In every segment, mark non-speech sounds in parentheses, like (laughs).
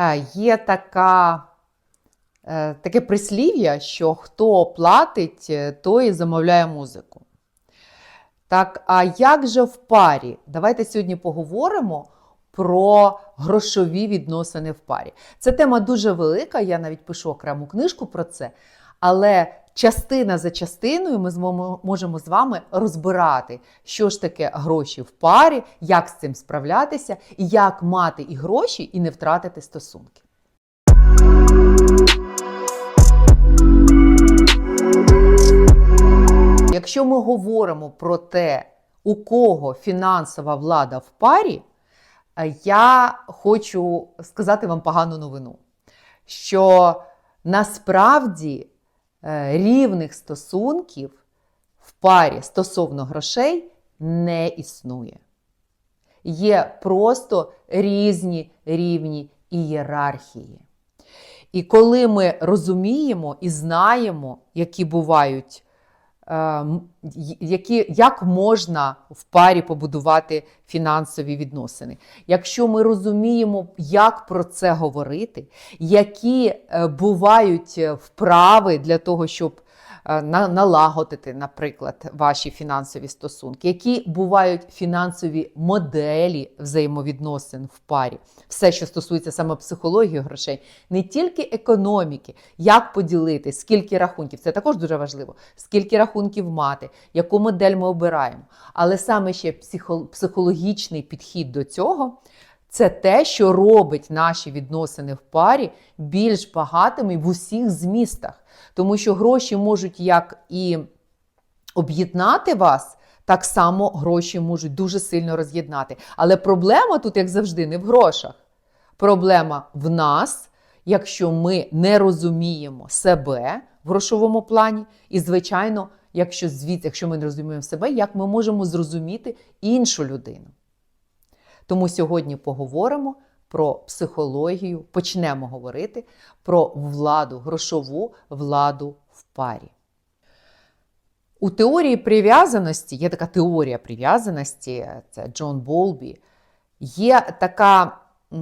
Е, Є така, е, таке прислів'я, що хто платить, е, той і замовляє музику. Так, а як же в парі? Давайте сьогодні поговоримо про грошові відносини в парі. Це тема дуже велика, я навіть пишу окрему книжку про це. Але частина за частиною ми можемо з вами розбирати, що ж таке гроші в парі, як з цим справлятися, і як мати і гроші, і не втратити стосунки. Якщо ми говоримо про те, у кого фінансова влада в парі, е, я хочу сказати вам погану новину, що насправді рівних стосунків в парі стосовно грошей не існує. Є просто різні рівні ієрархії. І коли ми розуміємо і знаємо, які бувають, е, які, як можна в парі побудувати фінансові відносини, якщо ми розуміємо, як про це говорити, які е, бувають е, вправи для того, щоб е, налагодити, наприклад, ваші фінансові стосунки, які бувають фінансові моделі взаємовідносин в парі, все, що стосується саме психології грошей, не тільки економіки, як поділити, скільки рахунків, це також дуже важливо, скільки рахунків мати, яку модель ми обираємо. Але саме ще психологічний підхід до цього. Це те, що робить наші відносини в парі більш багатими в усіх змістах. Тому що гроші можуть як і об'єднати вас, так само гроші можуть дуже сильно роз'єднати. Але проблема тут, як завжди, не в грошах. Проблема в нас, якщо ми не розуміємо себе в грошовому плані, і, звичайно, якщо звідси, якщо ми не розуміємо себе, як ми можемо зрозуміти іншу людину. Тому сьогодні поговоримо про психологію, почнемо говорити про владу, грошову владу в парі. У теорії прив'язаності, є така теорія прив'язаності, це Джон Болбі, є така е,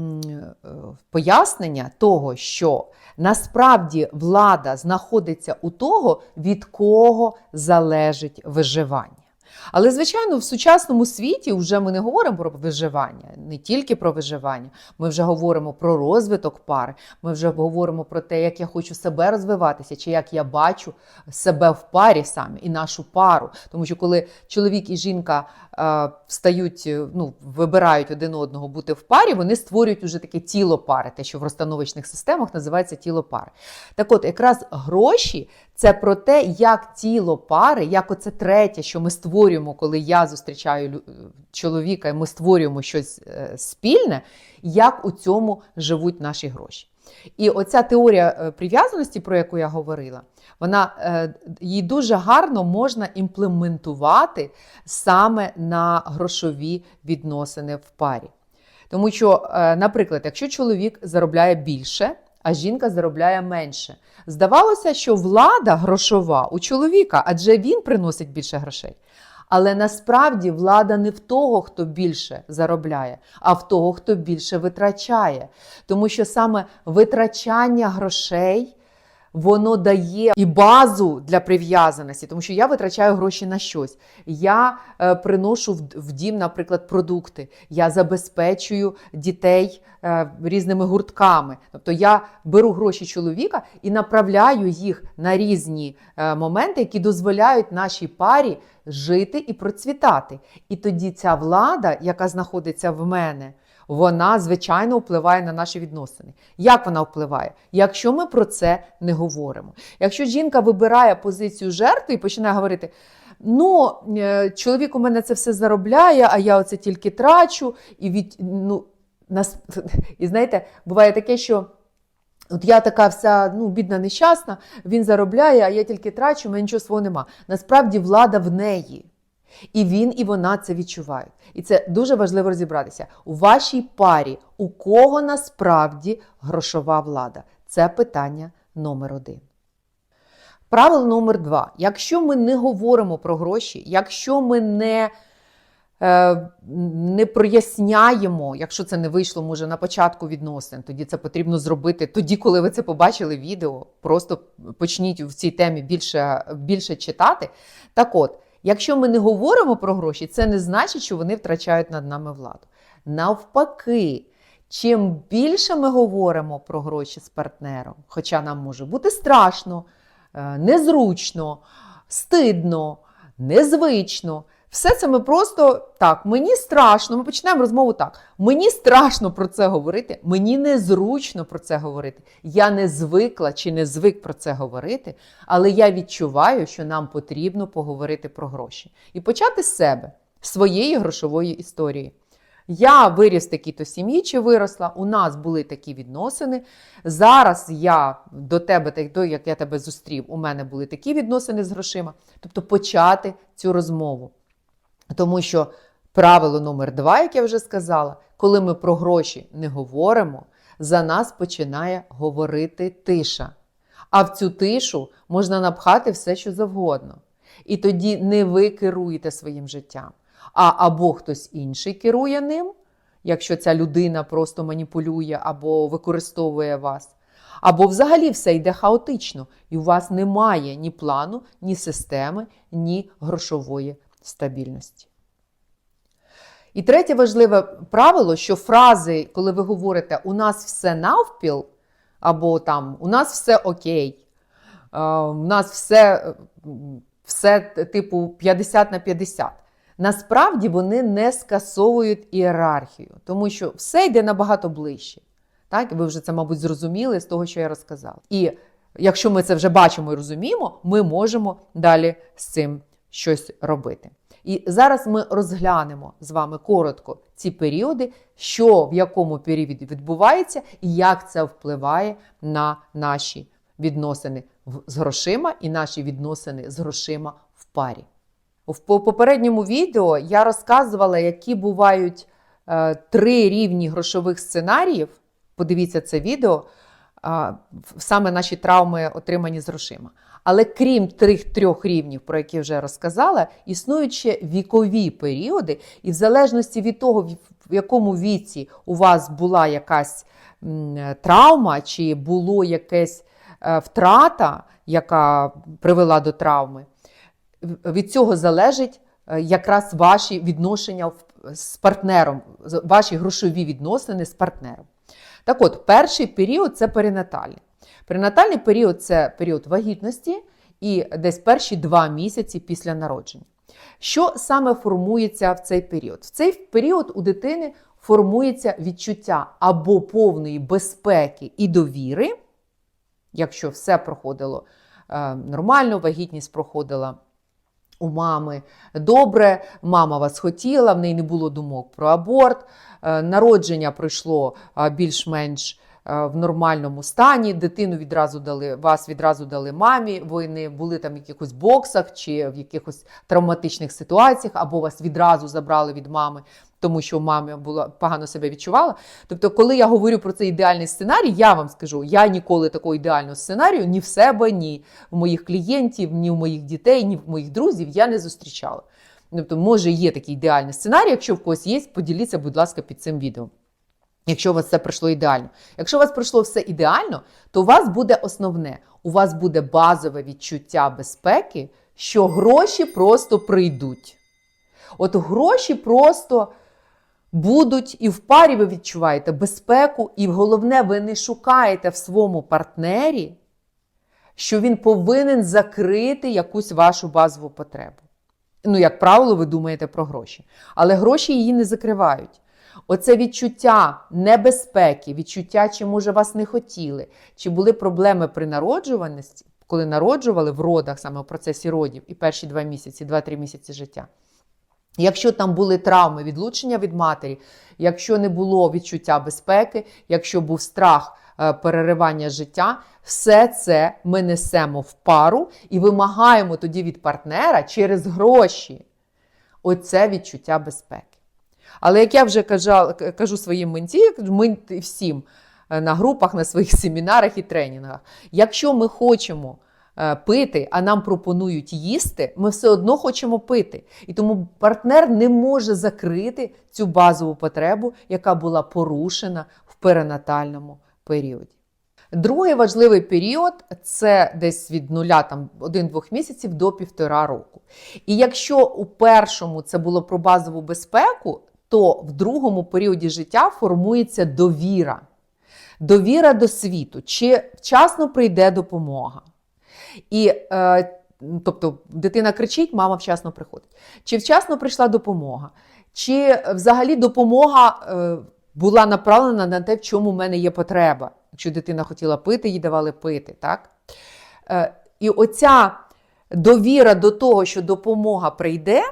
пояснення того, що насправді влада знаходиться у того, від кого залежить виживання. Але, звичайно, в сучасному світі вже ми не говоримо про виживання, не тільки про виживання. Ми вже говоримо про розвиток пари, ми вже говоримо про те, як я хочу себе розвиватися, чи як я бачу себе в парі саме і нашу пару. Тому що коли чоловік і жінка е, встають, е, ну, вибирають один одного бути в парі, вони створюють уже таке тіло пари, те, що в розстановочних системах називається тіло пари. Так от, якраз гроші це про те, як тіло пари, як оце третє, що ми створюємо, коли я зустрічаю чоловіка, і ми створюємо щось е, спільне, як у цьому живуть наші гроші. І оця теорія е, прив'язаності, про яку я говорила, вона е, її дуже гарно можна імплементувати саме на грошові відносини в парі. Тому що, е, наприклад, якщо чоловік заробляє більше, а жінка заробляє менше, здавалося, що влада грошова у чоловіка, адже він приносить більше грошей. Але насправді влада не в того, хто більше заробляє, а в того, хто більше витрачає. Тому що саме витрачання грошей воно дає і базу для прив'язаності, тому що я витрачаю гроші на щось. Я е, приношу в, в дім, наприклад, продукти. Я забезпечую дітей е, різними гуртками. Тобто я беру гроші чоловіка і направляю їх на різні е, моменти, які дозволяють нашій парі жити і процвітати. І тоді ця влада, яка знаходиться в мене, вона звичайно впливає на наші відносини. Як вона впливає? Якщо ми про це не говоримо. Якщо жінка вибирає позицію жертви і починає говорити. Ну, е, чоловік у мене це все заробляє, а я оце тільки трачу. І від ну нас (laughs) і знаєте, буває таке, що от я така вся ну, бідна, нещасна, він заробляє, а я тільки трачу, мене нічого свого нема. Насправді влада в неї. І він, і вона це відчувають. І це дуже важливо розібратися. У вашій парі у кого насправді грошова влада? Це питання номер один. Правило номер два. Якщо ми не говоримо про гроші, якщо ми не е, не проясняємо, якщо це не вийшло, може, на початку відносин, тоді це потрібно зробити. Тоді, коли ви це побачили відео, просто почніть в цій темі більше, більше читати. Так от, якщо ми не говоримо про гроші, це не значить, що вони втрачають над нами владу. Навпаки, чим більше ми говоримо про гроші з партнером, хоча нам може бути страшно, е, незручно, стидно, незвично. Все це ми просто так, мені страшно. Ми починаємо розмову так. Мені страшно про це говорити, мені незручно про це говорити. Я не звикла чи не звик про це говорити, але я відчуваю, що нам потрібно поговорити про гроші і почати з себе, своєї грошової історії. Я виріс в такій-то сім'ї чи виросла, у нас були такі відносини. Зараз я до тебе, до як я тебе зустрів, у мене були такі відносини з грошима. Тобто почати цю розмову. Тому що правило номер два, як я вже сказала, коли ми про гроші не говоримо, за нас починає говорити тиша. А в цю тишу можна напхати все, що завгодно. І тоді не ви керуєте своїм життям, а або хтось інший керує ним, якщо ця людина просто маніпулює або використовує вас. Або взагалі все йде хаотично, і у вас немає ні плану, ні системи, ні грошової стабільності. І третє важливе правило, що фрази, коли ви говорите у нас все навпіл, або там у нас все окей, у нас все, все типу 50 на 50. Насправді вони не скасовують ієрархію, тому що все йде набагато ближче. Так? Ви вже це, мабуть, зрозуміли з того, що я розказала. І якщо ми це вже бачимо і розуміємо, ми можемо далі з цим щось робити. І зараз ми розглянемо з вами коротко ці періоди, що в якому періоді відбувається, і як це впливає на наші відносини з грошима і наші відносини з грошима в парі. В попередньому відео я розказувала, які бувають е, три рівні грошових сценаріїв. Подивіться це відео, саме наші травми отримані з грошима. Але крім трьох трьох рівнів, про які вже розказала, існують ще вікові періоди, і в залежності від того, в якому віці у вас була якась травма, чи було якась е, втрата, яка привела до травми, від цього залежить е, якраз ваші відношення з партнером, ваші грошові відносини з партнером. Так от, перший період це перинатальний. Перинатальний період це період вагітності і десь перші два місяці після народження. Що саме формується в цей період? В цей період у дитини формується відчуття або повної безпеки і довіри, якщо все проходило е, нормально, вагітність проходила. У мами добре, мама вас хотіла, в неї не було думок про аборт, е, народження пройшло більш-менш Е, в нормальному стані. Дитину відразу дали, вас відразу дали мамі. Ви не були там в якихось боксах чи в якихось травматичних ситуаціях, або вас відразу забрали від мами. Тому що мама була погано себе відчувала. Тобто, коли я говорю про цей ідеальний сценарій, я вам скажу, я ніколи такого ідеального сценарію ні в себе, ні в моїх клієнтів, ні в моїх дітей, ні в моїх друзів я не зустрічала. Тобто, може, є такий ідеальний сценарій. Якщо в когось є, поділіться, будь ласка, під цим відео. Якщо у вас все пройшло ідеально. Якщо у вас пройшло все ідеально, то у вас буде основне, у вас буде базове відчуття безпеки, що гроші просто прийдуть. От гроші просто будуть, і в парі ви відчуваєте безпеку, і головне, ви не шукаєте в своєму партнері, що він повинен закрити якусь вашу базову потребу. Ну, як правило, ви думаєте про гроші. Але гроші її не закривають. Оце відчуття небезпеки, відчуття, чи, може, вас не хотіли, чи були проблеми при народжуваності, коли народжували в родах, саме в процесі родів, і перші два місяці, два-три місяці життя. Якщо там були травми, відлучення від матері, якщо не було відчуття безпеки, якщо був страх е, переривання життя, все це ми несемо в пару і вимагаємо тоді від партнера через гроші. Оце відчуття безпеки. Але як я вже кажу, кажу своїм менті, всім е, на групах, на своїх (laughs) семінарах і тренінгах, якщо ми хочемо е, пити, а нам пропонують їсти, ми все одно хочемо пити. І тому партнер не може закрити цю базову потребу, яка була порушена в перинатальному періоді. Другий важливий період це десь від нуля, там 1-2 місяців до півтора року. І якщо у першому це було про базову безпеку, то в другому періоді життя формується довіра. Довіра до світу, чи вчасно прийде допомога. І, е, тобто, дитина кричить, мама вчасно приходить. Чи вчасно прийшла допомога, чи взагалі допомога е, була направлена на те, в чому в мене є потреба. Якщо дитина хотіла пити, їй давали пити. Так? Е, і оця довіра до того, що допомога прийде,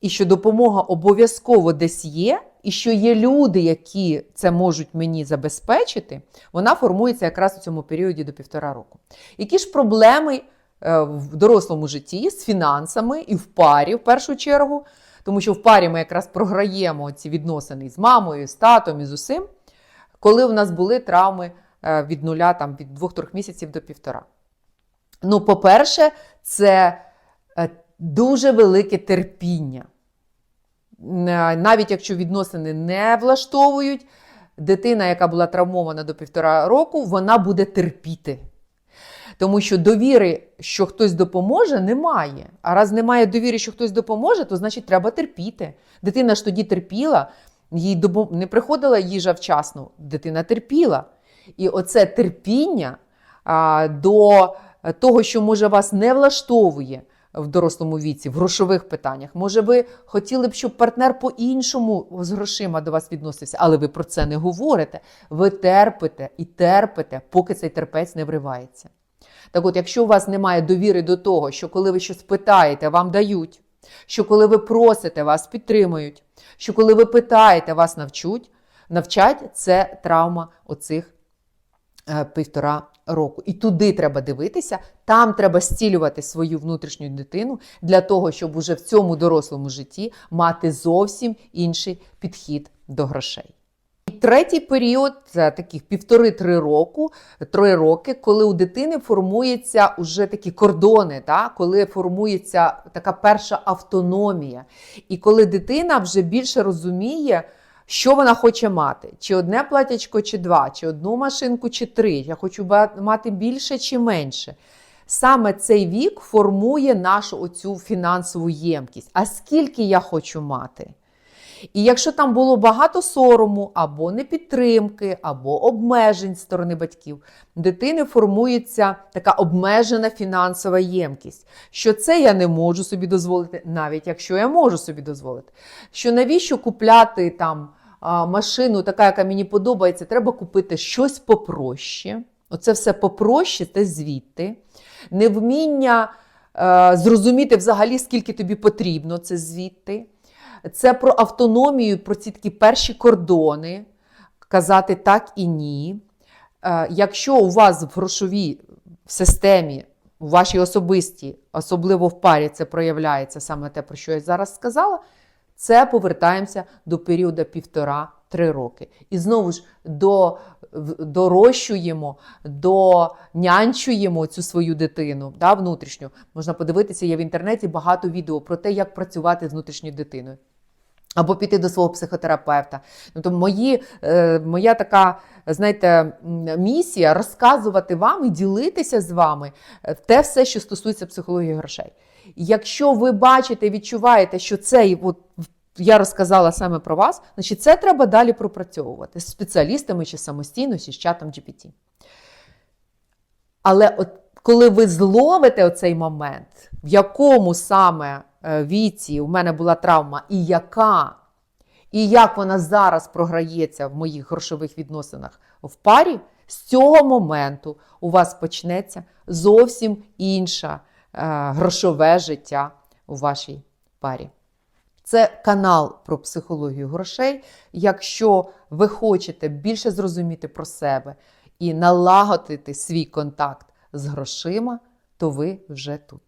і що допомога обов'язково десь є, і що є люди, які це можуть мені забезпечити, вона формується якраз у цьому періоді до півтора року. Які ж проблеми е, в дорослому житті з фінансами і в парі, в першу чергу, тому що в парі ми якраз програємо ці відносини з мамою, з татом і з усім, коли у нас були травми е, від нуля, там, від двох-трьох місяців до півтора. Ну, по-перше, це дуже велике терпіння. Е, Навіть якщо відносини не влаштовують, дитина, яка була травмована до півтора року, вона буде терпіти. Тому що довіри, що хтось допоможе, немає. А раз немає довіри, що хтось допоможе, то значить треба терпіти. Дитина ж тоді терпіла, їй не приходила їжа вчасно, дитина терпіла. І оце терпіння а, до того, що може вас не влаштовує в дорослому віці, в грошових питаннях. Може, ви хотіли б, щоб партнер по-іншому з грошима до вас відносився, але ви про це не говорите. Ви терпите і терпите, поки цей терпець не вривається. Так от, якщо у вас немає довіри до того, що коли ви щось питаєте, вам дають, що коли ви просите, вас підтримують, що коли ви питаєте, вас навчуть, навчать, це травма оцих е, півтора року. І туди треба дивитися, там треба зцілювати свою внутрішню дитину для того, щоб уже в цьому дорослому житті мати зовсім інший підхід до грошей. І третій період це таких півтори-три року, три роки, коли у дитини формуються уже такі кордони, та? коли формується така перша автономія. І коли дитина вже більше розуміє, що вона хоче мати: чи одне платячко, чи два, чи одну машинку, чи три. Я хочу мати більше чи менше. Саме цей вік формує нашу оцю фінансову ємкість. А скільки я хочу мати? І якщо там було багато сорому, або непідтримки, або обмежень з сторони батьків, дитини формується така обмежена фінансова ємкість. Що це я не можу собі дозволити, навіть якщо я можу собі дозволити. Що навіщо купляти там машину, така, яка мені подобається, треба купити щось попроще. Оце все попроще, це звідти. Невміння е, зрозуміти взагалі, скільки тобі потрібно, це звідти. Це про автономію, про ці такі перші кордони, казати так і ні. Е, Якщо у вас в грошовій системі, у вашій особистій, особливо в парі, це проявляється саме те, про що я зараз сказала, це повертаємося до періоду півтора-три роки. І знову ж до, дорощуємо, донянчуємо цю свою дитину да, внутрішню. Можна подивитися, є в інтернеті багато відео про те, як працювати з внутрішньою дитиною. Або піти до свого психотерапевта. Ну, то мої, е, моя така, знаєте, місія розказувати вам і ділитися з вами е, те все, що стосується психології грошей. Якщо ви бачите, відчуваєте, що це от, я розказала саме про вас, значить це треба далі пропрацьовувати з спеціалістами чи самостійно, чи з чатом GPT. Але от коли ви зловите оцей момент, в якому саме віці у мене була травма, і яка, і як вона зараз програється в моїх грошових відносинах в парі, з цього моменту у вас почнеться зовсім інше е, грошове життя у вашій парі. Це канал про психологію грошей. Якщо ви хочете більше зрозуміти про себе і налагодити свій контакт з грошима, то ви вже тут.